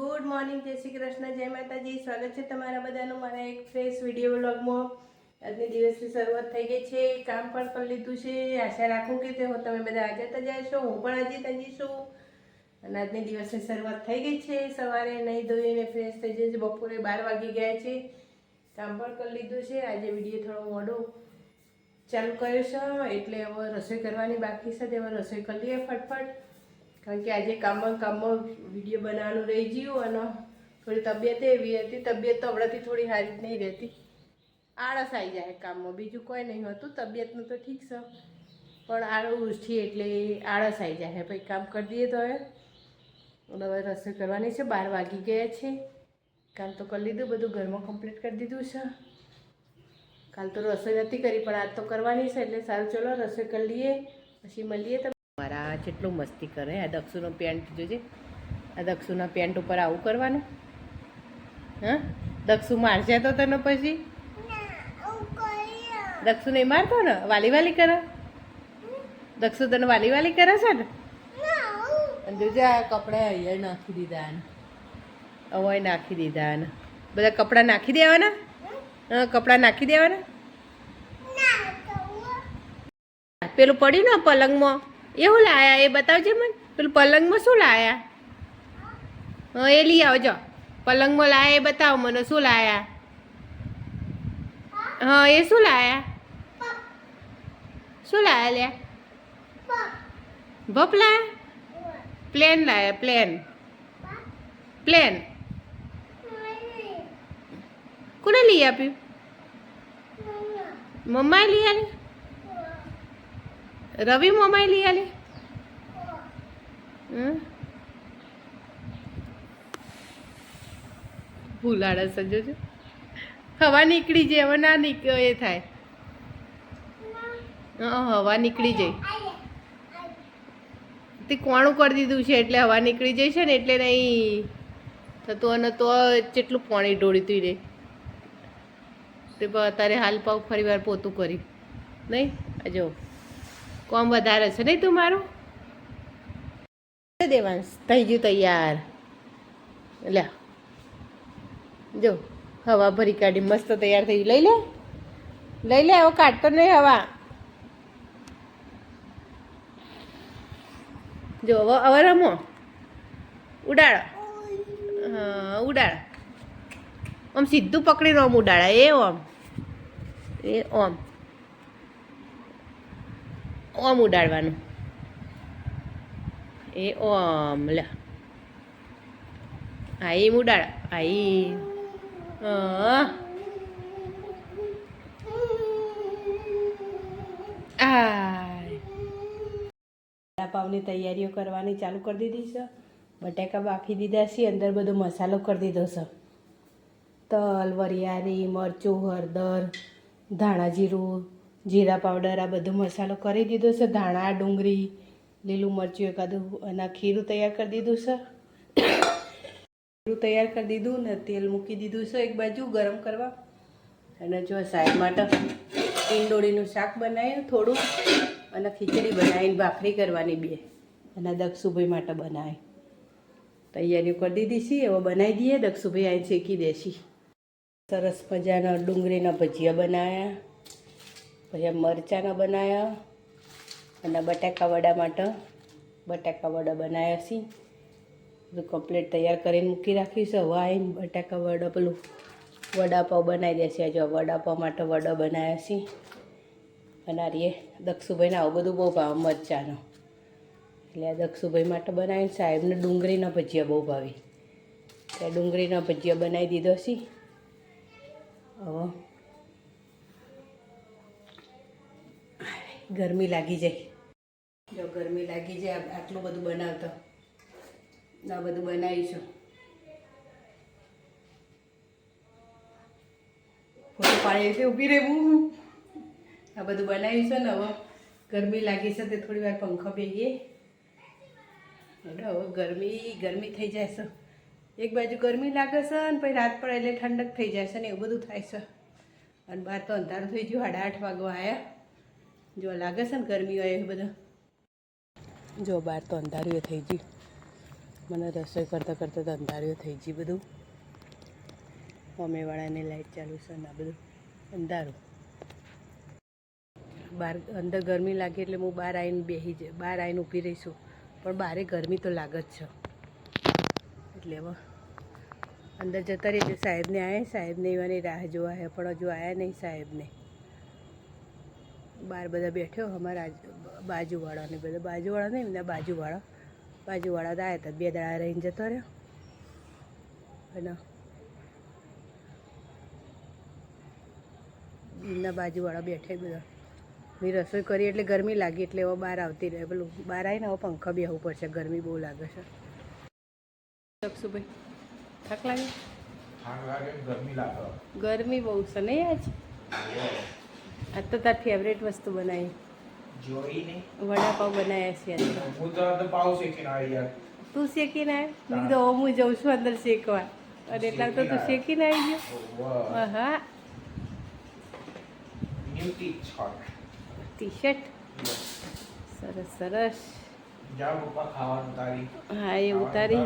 Good morning, જય શ્રી કૃષ્ણ, જય માતાજી. સ્વાગત છે તમારા બધાનું મારા એક ફ્રેશ વીડિયો વ્લોગમાં આજની દિવસની શરૂઆત થઈ ગઈ છે. કામ પણ કરી લીધું છે. આશા રાખું કે તે તમે બધા હાજર જ છો હું પણ આજે તજી છું. અને આજની દિવસની શરૂઆત થઈ ગઈ છે. સવારે નહીં ધોઈને ફ્રેશ થઈ જશે બપોરે બાર વાગી ગયા છે. કામ પણ કરી લીધું છે. આજે વીડિયો થોડો મોડો ચાલુ કર્યો છે. એટલે હવે રસોઈ કરવાની બાકી છે. તે હવે રસોઈ કરી લઈએ ફટફટ. કારણ કે આજે કામમાં કામમાં વીડિયો બનાવવાનું રહી ગયું અને થોડી તબિયત એવી હતી, તબિયત તો હમણાંથી થોડી સારી નહીં રહેતી. આળસ આવી જાય કામમાં, બીજું કોઈ નહીં હોતું, તબિયતનું તો ઠીક છે. પણ આળસ ઉઠી એટલે આળસ આવી જાય પછી કામ કરી દઈએ તો હવે. હવે રસોઈ કરવાની છે, બાર વાગી ગયા છે. કામ તો કરી લીધું, બધું ઘરમાં કમ્પ્લીટ કરી દીધું છે. કાલ તો રસોઈ નથી કરી, પણ આજ તો કરવાની છે, એટલે સારું, ચલો રસોઈ કરી લઈએ, પછી મળીએ કેટલું મસ્તી કરે. આ દક્ષુનો પેન્ટ જોજે. આ દક્ષુના પેન્ટ ઉપર આવું કરવાનું. હા? દક્ષુ મારશે તો તને પછી? દક્ષુ નહીં મારતો ને? વાલી વાલી કરે? દક્ષુ તને વાલી વાલી કરે છે ને? અને જોજે આ કપડા અહીંયા નાખી દીધા હવે નાખી દીધા ને બધા કપડાં નાખી દેવાના? કપડાં નાખી દેવાના? પેલું પડ્યું ને પલંગમાં? એવું લાયા? એ બતાવજે મને. પેલું પલંગમાં શું લાયા? હા, એ લઈ આવજો. પલંગમાં લાયા, એ બતાવો મને, શું લાયા? હા, એ શું લાયા? શું લાયા લ્યા? ભપ લાયા? પ્લેન લાયા, પ્લેન. પ્લેન. કોને લઈ આપ્યું? મમ્માએ લઈ આલી? રવિ મમ્માએ લઈ આલે. ભૂલાડા સજો છો હવા નીકળી જાય, હવે ના એ થાય. હવા નીકળી જાય. તે કોણું કરી દીધું છે, એટલે હવા નીકળી જાય છે ને, એટલે નહીં થતું અને તો જેટલું પાણી ઢોળીતું રે. તે અત્યારે હાલ પાવ ફરી વાર પોતું કરી. નહીં? આ જો. કોમ વધારે છે નહીં તું મારું દેવાંશ, થઈ ગયું તૈયાર. લે જો, હવા ભરી કાઢી, મસ્ત તૈયાર થઈ. લઈ લે. લઈ લે હવે કાઢતો નહીં હવા. જો, હવે હવે રમો. ઉડાડો. હા, ઉડાડ. આમ સીધું પકડીને આમ ઉડાડા. એ ઓમ. એ ઓમ. ઓમ ઉડાડવાનું. એ ઓમ, લે. એમ ઉડાડ. આઈ પાવની તૈયારીઓ કરવાની ચાલુ કરી દીધી છે. બટાકા બાફી દીધા છે, અંદર બધો મસાલો કરી દીધો છે. તલ, વરિયાળી, મરચું, હળદર, ધાણા જીરું જીરા પાવડર, આ બધો મસાલો કરી દીધો છે. ધાણા, ડુંગળી, લીલું મરચું એકાદું, અને ખીરું તૈયાર કરી દીધું છે. ખીરું તૈયાર કરી દીધું ને તેલ મૂકી દીધું છે એક બાજુ ગરમ કરવા. અને જો સાઈડ માટે ઇંડોળીનું શાક બનાવ્યું થોડું, અને ખીચડી બનાવીને ભાખરી કરવાની બે. અને દક્ષુભાઈ માટે બનાવી. તૈયારીઓ કરી દીધી છે હવે બનાવી દઈએ. દક્ષુભાઈ અહીં શેકી દેશી. સરસ મજાના ડુંગળીના ભજીયા બનાવ્યા. પછી મરચાંના બનાવ્યા અને બટાકા વડા માટે બટાકા વડા બનાવ્યા છે. બધું કમ્પ્લીટ તૈયાર કરીને મૂકી રાખ્યું છે. હવે આવીને બટાકા વડા, પેલું વડાપાવ બનાવી દેશે જો વડાપાવ માટે વડા બનાવ્યા છે. અને આ દક્ષુભાઈને આવું બધું બહુ ભાવે, મરચાંનો. એટલે આ દક્ષુભાઈ માટે બનાવીને સાહેબને ડુંગળીના ભજીયા બહુ ભાવી. ત્યાં ડુંગળીના ભજીયા બનાવી દીધો છે. હવે ગરમી લાગી જાય. જો ગરમી લાગી જાય આટલું બધું બનાવતો. આ બધું બનાવીશું. ફોટો પાડી ઊભી રહેવું આ બધું બનાવીશું ને હવે. ગરમી લાગી છે તે થોડી વાર પંખો બેહીએ. એટલે હવે ગરમી ગરમી થઈ જાય છે. એક બાજુ ગરમી લાગે છે અને પછી રાત પડે એટલે ઠંડક થઈ છે ને એવું બધું થાય છે. અને બહાર તો અંધારું થઈ ગયું, સાડા આઠ વાગવા આવ્યા. જો લાગે છે ને ગરમી હોય એ બધા? જો બહાર તો અંધારીઓ થઈ ગયું મને રસોઈ કરતાં કરતાં તો અંધાર્યું થઈ ગયું બધું. મમ્મીવાળાની લાઈટ ચાલુ છે ને આ બધું. અંધારું. બહાર અંદર ગરમી લાગે એટલે હું બહાર આવીને બેસી જાય બહાર આવીને ઊભી રહીશું પણ બહારે ગરમી તો લાગે જ છે. એટલે હવે અંદર જતા રહીએ. સાહેબને આવ્યા સાહેબને એવાની રાહ જોવા હે પણ હજુ આવ્યા નહીં સાહેબને. બહાર બધા બેઠો અમારા બાજુવાળાને બધા બાજુવાળા નહીં એમના બાજુવાળા. બાજુવાળા તો આવ્યા હતા બે દાડા રહીને જતો રહ્યો. અને એમના બાજુવાળા બેઠે બધા. મેં રસોઈ કરી એટલે ગરમી લાગી એટલે હવે બહાર આવતી રહે. પેલું બહાર આવીને હવે પંખા બેસવું પડશે ગરમી બહુ લાગે છે. શકશુભાઈ થાક લાગે ગરમી બહુ છે નહીં આજ? આજ તો તાર ફેવરેટ વસ્તુ બનાવી જોઈને વડાપાવ બનાવ્યા છે આજ તો. હું તો તો પાવ શેકીને આવી યાર તું શેકીને આવ્યો મેં કીધું હવે હું જઉં છું અંદર શેકવા અને એટલા તો તું શેકીને આવી ગયો હા ન્યુ ટીચ શોટ ટી શર્ટ સરસ સરસ જા પપ્પા ખાવાનું તારી હા એ ઉતારી